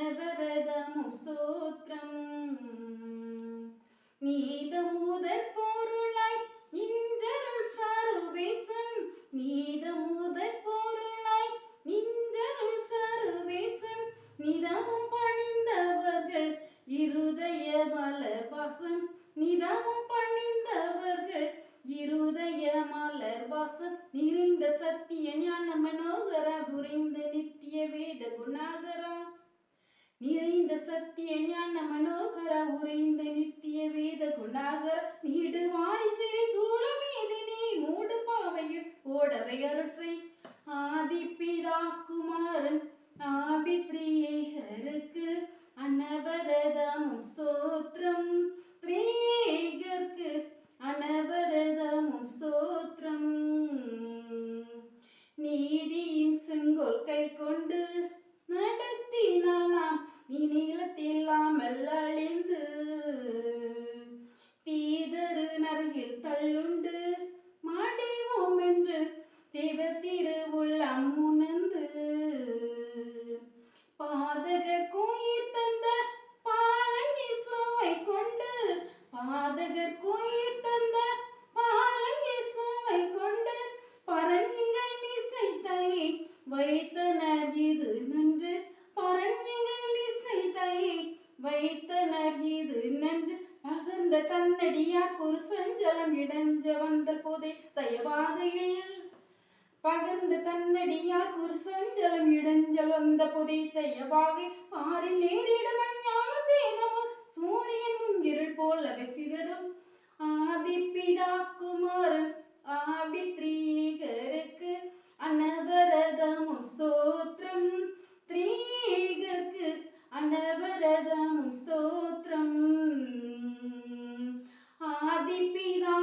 அனவரதமும் ஸ்தோத்திரம் நீத முதற் பொருளாய் நின்றருள் சாருவேசம். நீத முதற் பொருளாய் நின்றருள் சாருவேசம். நிதமும் பணிந்தவர்கள் இருதய மலர் வாசம் நிதமும் பணிந்தவர்கள் இருதய மலர் வாசம் நிறைந்த சத்திய ஞான மனோகர புரிந்த நித்திய வேத குணாகரா நிறைந்த சத்திய ஞான மனோகர உறைந்த நித்திய வேத குணாகர நீடு வாரிசிறை சூழமேதினே மூடு பாவையில் ஓடவை அருள் ஆதிப்பிதா குமாரன் ஆபித்ரியேகருக்கு அனவரதமும் தெய்வ திருவுள்ளம் உணர்ந்து பாதகர் கோயில் தந்த பாலங்கி சுவை கொண்டு பாதகர் கோயில் தந்த பாலங்கி சுவை கொண்டு பரஞ்சுங்கள் மீசை தாயை வைத்தனர் இது நன்று. பரஞ்சுங்கள் மீசை தாயை வைத்தனர் இது நன்று. பகர்ந்த தன்னடியார் ஒரு சஞ்சலம் இடைஞ்ச வந்த போதே தயவாக தயவாகையில் பகிர்ந்து தன்னடியார் குருசஞ்சலம் இடஞ்சலந்த புதைத்தையவாகி ஆறில் நேரிடும் ஞான சேதமும் சூரியன் இருள் போலவே சிதறும் ஆதி பிதா குமாரன் ஆவி த்ரீகருக்கு அனவரதமும் ஸ்தோத்திரம். த்ரீகருக்கு அனவரதமும் ஸ்தோத்திரம். ஆதி பிதா